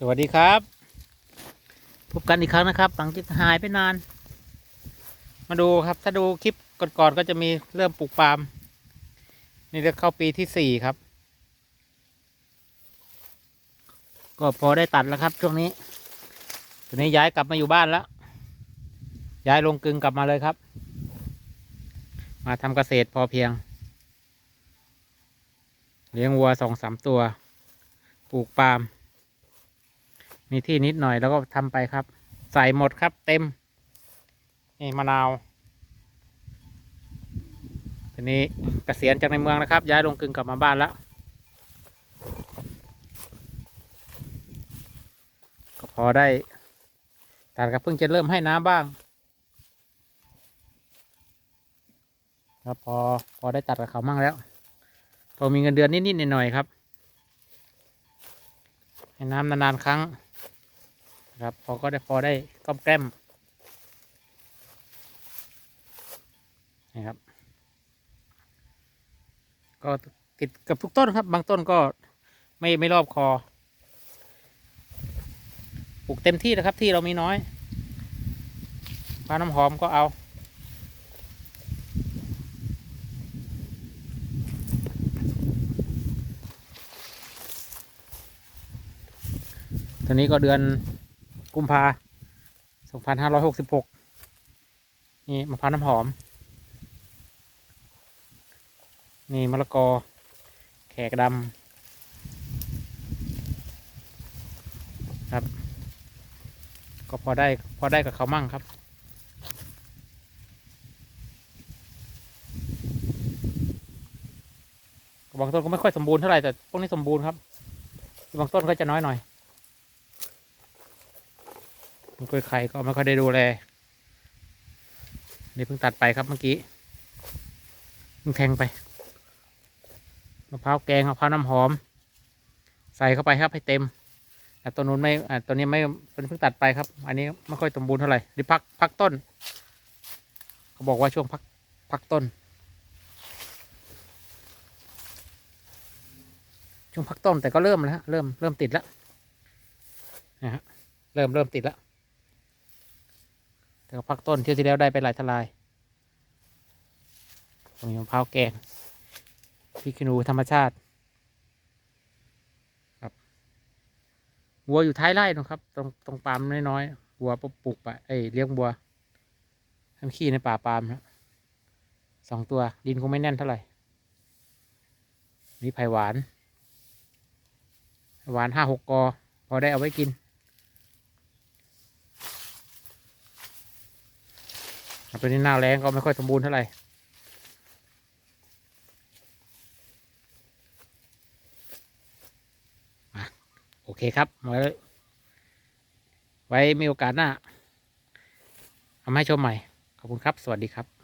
สวัสดีครับ พบกันอีกครั้งนะครับ หลังจากหายไปนาน มาดูครับ ถ้าดูคลิปก่อนๆก็จะมีเริ่มปลูกปาล์มนี่จะเข้าปีที่สี่ครับ ก็พอได้ตัดแล้วครับ ช่วงนี้ตอนนี้ย้ายกลับมาอยู่บ้านแล้ว ย้ายลงกึงกลับมาเลยครับ มาทำเกษตรพอเพียง เลี้ยงวัวสองสามตัว ปลูกปาล์ม มีที่นิดหน่อยแล้วก็ทำไปครับ ใส่หมดครับเต็ม นี่มะนาวทีนี้เกษียณจากในเมืองนะครับ ย้ายลงกึ่งกลับมาบ้านแล้ว ก็พอได้ตัดกับเพิ่งจะเริ่มให้น้ำบ้างครับพอพอได้ตัดกับเขามั่งแล้ว พอมีเงินเดือนนิดๆหน่อยๆครับ ให้น้ำนานๆครั้ง นะครับพอก็ได้พอได้ก้อมแกล้มนะครับ ก็ติดกับทุกต้นครับ บางต้นก็ไม่ไม่รอบคอปลูกเต็มที่นะครับ ที่เรามีน้อยปลาน้ำหอมก็เอาตอนนี้ก็เดือน กุมภาสองพันห้าร้อยหกสิบหกนี่มะพร้าวน้ำหอม นี่มะละกอ แขกดำครับ ก็พอได้พอได้กับเขามั่งครับบางต้นก็ไม่ค่อยสมบูรณ์เท่าไหร่แต่พวกนี้สมบูรณ์ครับ บางต้นก็จะน้อยหน่อย มันกล้วยไข่ก็ไม่ค่อยได้ดูแลนี่เพิ่งตัดไปครับเมื่อกี้เพิ่งแทงไปมะพร้าวแกงมะพร้าวน้ำหอม ใส่เข้าไปครับให้เต็มแต่ตัวนู้นไม่อตัวนี้ไม่เป็นเพิ่งตัดไปครับ อันนี้ไม่ค่อยสมบูรณ์เท่าไหร่หรือพักพักต้นเขาบอกว่าช่วงพักพักต้น ช่วงพักต้นแต่ก็เริ่มแล้วเริ่มเริ่มติดแล้วนะฮะเริ่มเริ่มติดแล้ว แต่ก็พักต้นเที่ยวที่แล้วได้ไปหลายทลายตรงนี้มะพร้าวแกงพริกขี้หนูธรรมชาติครับวัวอยู่ท้ายไร่นะครับ ตรงตรงปามน้อยๆวัวปลูกไปเอ้ยเลี้ยงวัวทำขี้ในป่าปาล์มนะสองตัวดินคงไม่แน่นเท่าไหร่มีไผ่หวาน หวานห้าหกกอ พอได้เอาไว้กิน ตันนี้หน้าแรงก็ไม่ค่อยสมบูรณ์เท่าไหร่โอเคครับ ไว้ ไว้มีโอกาสหน้า เอามาให้ชมใหม่ ขอบคุณครับ สวัสดีครับ